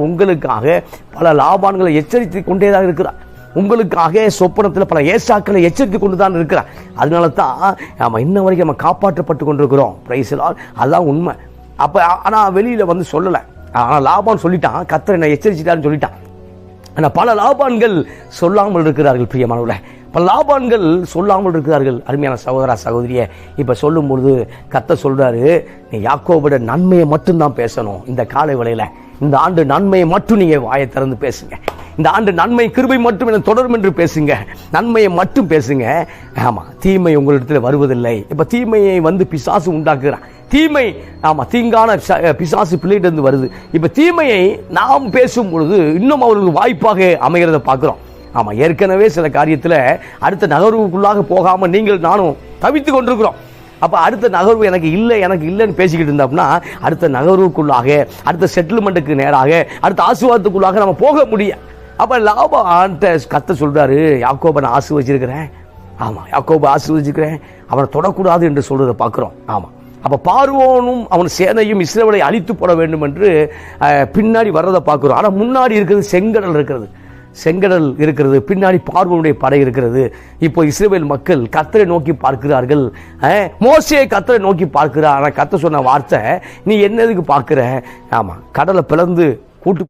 உங்களுக்காக பல லாபான்களை எச்சரித்து கொண்டேதான் இருக்கிறார். உங்களுக்காக சொப்பனத்தில் பல ஏசாக்களை எச்சரித்து கொண்டு தான் இருக்கிறார். அதனால தான் நம்ம இன்ன வரைக்கும் நம்ம காப்பாற்றப்பட்டு கொண்டிருக்கிறோம். பிரைஸ்லால் அதுதான் உண்மை. அப்போ ஆனால் வெளியில் வந்து சொல்லலை. ஆனால் லாபான் சொல்லிட்டான். கத்தர் என்னை எச்சரிச்சிட்டான்னு சொல்லிட்டான். ஆனால் பல லாபான்கள் சொல்லாமல் இருக்கிறார்கள் பிரியமானவர்களே. பல லாபான்கள் சொல்லாமல் இருக்கிறார்கள் அருமையான சகோதரா சகோதரியை. இப்போ சொல்லும் பொழுது கத்த சொல்கிறாரு நீ யாக்கோவோட நன்மையை மட்டும்தான் பேசணும் இந்த காலை வேளையில். இந்த ஆண்டு நன்மையை மட்டும் நீங்கள் வாயை திறந்து பேசுங்க. இந்த ஆண்டு நன்மை கிருபை மட்டும் என தொடரும் என்று பேசுங்க. நன்மையை மட்டும் பேசுங்க. ஆமாம் தீமை உங்களிடத்தில் வருவதில்லை. இப்போ தீமையை வந்து பிசாசு உண்டாக்குறான் தீமை ஆமாம் தீங்கான பிசாசு பிள்ளைகிட்ட வருது. இப்போ தீமையை நாம் பேசும் பொழுது இன்னும் அவர்களுக்கு வாய்ப்பாக அமைகிறத பார்க்குறோம். ஆமாம் ஏற்கனவே சில காரியத்தில் அடுத்த நகர்வுக்குள்ளாக போகாமல் நீங்கள் நானும் தவித்து கொண்டிருக்கிறோம். அப்போ அடுத்த நகர்வு எனக்கு இல்லை எனக்கு இல்லைன்னு பேசிக்கிட்டு இருந்தோம்னா அடுத்த நகர்வுக்குள்ளாக அடுத்த செட்டில்மெண்ட்டுக்கு நேராக அடுத்த ஆசீர்வாதத்துக்குள்ளாக நம்ம போக முடியும் அப்போ லாபான்ட்ட கத்த சொல்கிறாரு யாக்கோபை நான் ஆசீர்வச்சிருக்கிறேன். ஆமாம் யாக்கோபை ஆசீர்வச்சிருக்கிறேன். அவனை தொடக்கூடாது என்று சொல்கிறத பார்க்குறோம். ஆமாம் அப்போ பார்வோனும் அவன் சேனையும் இஸ்ரேவலை அழித்து போட வேண்டும் என்று பின்னாடி வர்றதை பார்க்குறோம். ஆனால் முன்னாடி இருக்கிறது செங்கடல் இருக்கிறது. செங்கடல் இருக்கிறது பின்னாடி பார்வனுடைய படை இருக்கிறது. இப்போ இஸ்ரேல் மக்கள் கத்தரை நோக்கி பார்க்கிறார்கள். மோசையை கத்தரை நோக்கி பார்க்கிறார். ஆனால் கத்த சொன்ன வார்த்தை நீ என்னதுக்கு பார்க்குற? ஆமாம் கடலை பிளந்து கூட்டு